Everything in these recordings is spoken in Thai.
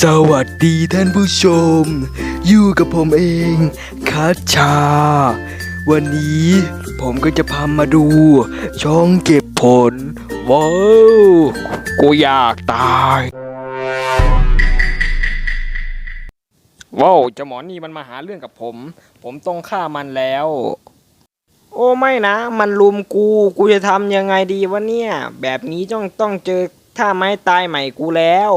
สวัสดีท่านผู้ชม อยู่กับผมเองคัชชา วันนี้ผมก็จะพามาดู ช่องเก็บผล ว้าว กูอยากตาย ว้าวเจ้าหมอนี่มันมาหาเรื่องกับผม ผมต้องฆ่ามันแล้ว โอ้ไม่นะ มันลุมกู กูจะทำยังไงดีวะเนี่ย แบบนี้ต้องต้องเจอ ท่าไม้ตายใหม่กูแล้ว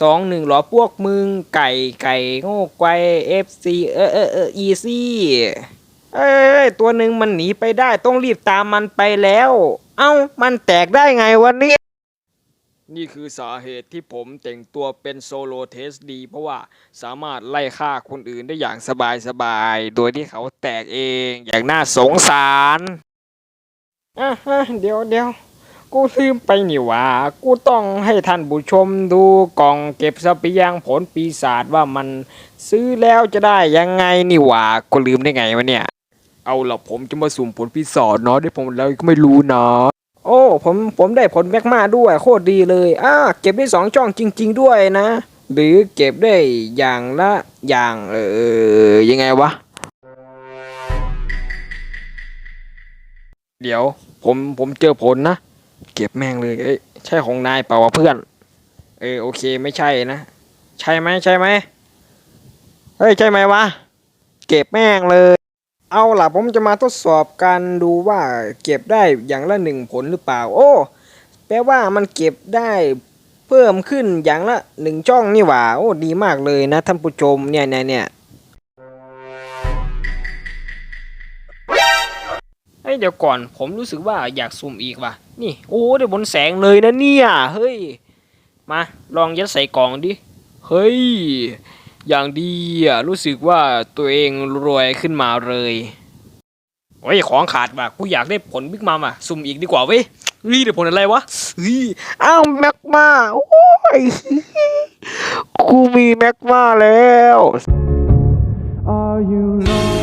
สองหนึ่งหรอพวกมึงไก่ไก่โง่ไกวเอฟซีเออเออเอออีซี่เอ้ยตัวหนึ่งมันหนีไปได้ต้องรีบตามมันไปแล้ว เอ้ามันแตกได้ไงวะเนี่ยนี่คือสาเหตุที่ผมแต่งตัวเป็นโซโลเทสดี เพราะว่าสามารถไล่ฆ่าคนอื่นได้อย่างสบายๆโดยที่เขาแตกเองอย่างน่าสงสารอะฮะเดี๋ยวเดี๋ยว กูลืมไปนี่ว่า กูต้องให้ท่านผู้ชมดูกล่องเก็บทรัพยางผลปีศาจว่ามันซื้อแล้วจะได้ยังไงนี่ว่ากูลืมได้ไงวะเนี่ย เอาล่ะผมจะมาสุ่มผลปีศาจเนาะที่ผมแล้วก็ไม่รู้เนาะโอ้ผมผมได้ผลแมกมาด้วยโคตรดีเลยอ่าเก็บได้สองช่องจริง ๆ ด้วยนะ หรือเก็บได้อย่างละอย่างเออยังไงวะเดี๋ยว ผมผมเจอผลนะ เก็บแม่งเลย เอ้ย ใช่ของนายเปล่าวะเพื่อน เออโอเคไม่ใช่นะ ใช่ไหมใช่ไหมเฮ้ยใช่ไหมวะ เก็บแม่งเลย เอาล่ะผมจะมาทดสอบกันดูว่าเก็บได้อย่างละหนึ่งผลหรือเปล่า โอ้ แปลว่ามันเก็บได้เพิ่มขึ้นอย่างละหนึ่งช่องนี่หว่า โอ้ดีมากเลยนะท่านผู้ชมเนี่ยเนี่ยเนี่ย ฮ้ยเดี๋ยวก่อนผมรู้สึกว่าอยากซูมอีกว่ะ นี่โอ้ได้บนแสงเลยนะเนี่ย เฮ้ย มาลองยัดใส่กล่องดิ เฮ้ย อย่างดีอะรู้สึกว่าตัวเองรวยขึ้นมาเลยโอ้ยของขาดว่ะกูอยากได้ผลบิ๊กมัมอะสุ่มอีกดีกว่าเว้ยเฮ้ยได้ผลอะไรวะเฮ้ยอ้าวแม็กมาโอ้ยกูมีแม็กมาแล้ว Are you lonely?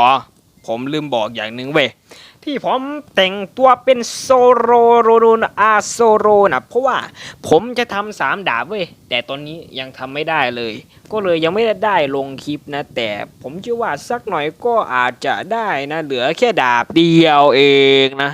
อ๋อ ผมลืมบอกอย่างหนึ่งเว้ยที่ผมแต่งตัวเป็นโซโรโรโรนอาโซโรนะเพราะว่าผมจะทำสามดาบเว้ยแต่ตอนนี้ยังทำไม่ได้เลย ก็เลยยังไม่ได้ลงคลิปนะ แต่ผมเชื่อว่าสักหน่อยก็อาจจะได้นะ เหลือแค่ดาบเดียวเองนะ